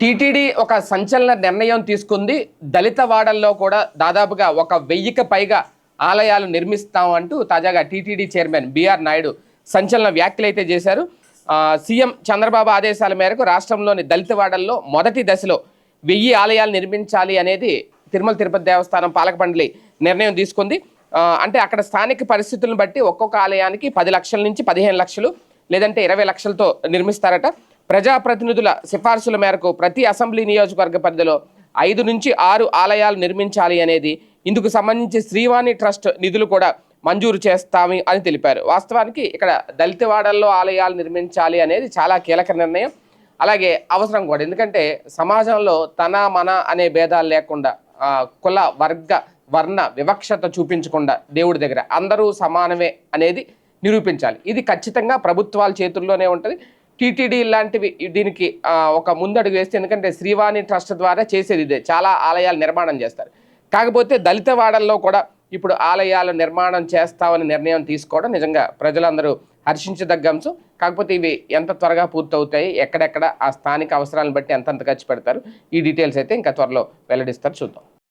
TTD ఒక సంచలన నిర్ణయం తీసుకుంది. దళిత వాడల్లో కూడా దాదాపుగా ఒక వెయ్యికి పైగా ఆలయాలు నిర్మిస్తాం అంటూ తాజాగా టీటీడీ చైర్మన్ బీఆర్ నాయుడు సంచలన వ్యాఖ్యలు అయితే చేశారు. సీఎం చంద్రబాబు ఆదేశాల మేరకు రాష్ట్రంలోని దళిత వాడల్లో మొదటి దశలో వెయ్యి ఆలయాలు నిర్మించాలి అనేది తిరుమల తిరుపతి దేవస్థానం పాలక మండలి నిర్ణయం తీసుకుంది. అంటే అక్కడ స్థానిక పరిస్థితులను బట్టి ఒక్కొక్క ఆలయానికి పది లక్షల నుంచి పదిహేను లక్షలు లేదంటే ఇరవై లక్షలతో నిర్మిస్తారట. ప్రజాప్రతినిధుల సిఫార్సుల మేరకు ప్రతి అసెంబ్లీ నియోజకవర్గ పరిధిలో ఐదు నుంచి ఆరు ఆలయాలు నిర్మించాలి అనేది ఇందుకు సంబంధించి శ్రీవాణి ట్రస్ట్ నిధులు కూడా మంజూరు చేస్తామి అని తెలిపారు. వాస్తవానికి ఇక్కడ దళితవాడల్లో ఆలయాలు నిర్మించాలి అనేది చాలా కీలక నిర్ణయం. అలాగే అవసరం కూడా. ఎందుకంటే సమాజంలో తన మన అనే భేదాలు లేకుండా కుల వర్గ వర్ణ వివక్షత చూపించకుండా దేవుడి దగ్గర అందరూ సమానమే అనేది నిరూపించాలి. ఇది ఖచ్చితంగా ప్రభుత్వాల చేతుల్లోనే ఉంటుంది. టీటీడీ లాంటివి దీనికి ఒక ముందడుగు వేస్తే ఎందుకంటే శ్రీవాణి ట్రస్ట్ ద్వారా చేసేది ఇదే. చాలా ఆలయాలు నిర్మాణం చేస్తారు. కాకపోతే దళిత వాడల్లో కూడా ఇప్పుడు ఆలయాలు నిర్మాణం చేస్తామని నిర్ణయం తీసుకోవడం నిజంగా ప్రజలందరూ హర్షించదగ్గ అంశం కాకపోతే ఇవి ఎంత త్వరగా పూర్తవుతాయి ఎక్కడెక్కడ ఆ స్థానిక అవసరాలను బట్టి ఎంతెంత ఖర్చు పెడతారు ఈ డీటెయిల్స్ అయితే ఇంకా త్వరలో వెల్లడిస్తారు చూద్దాం.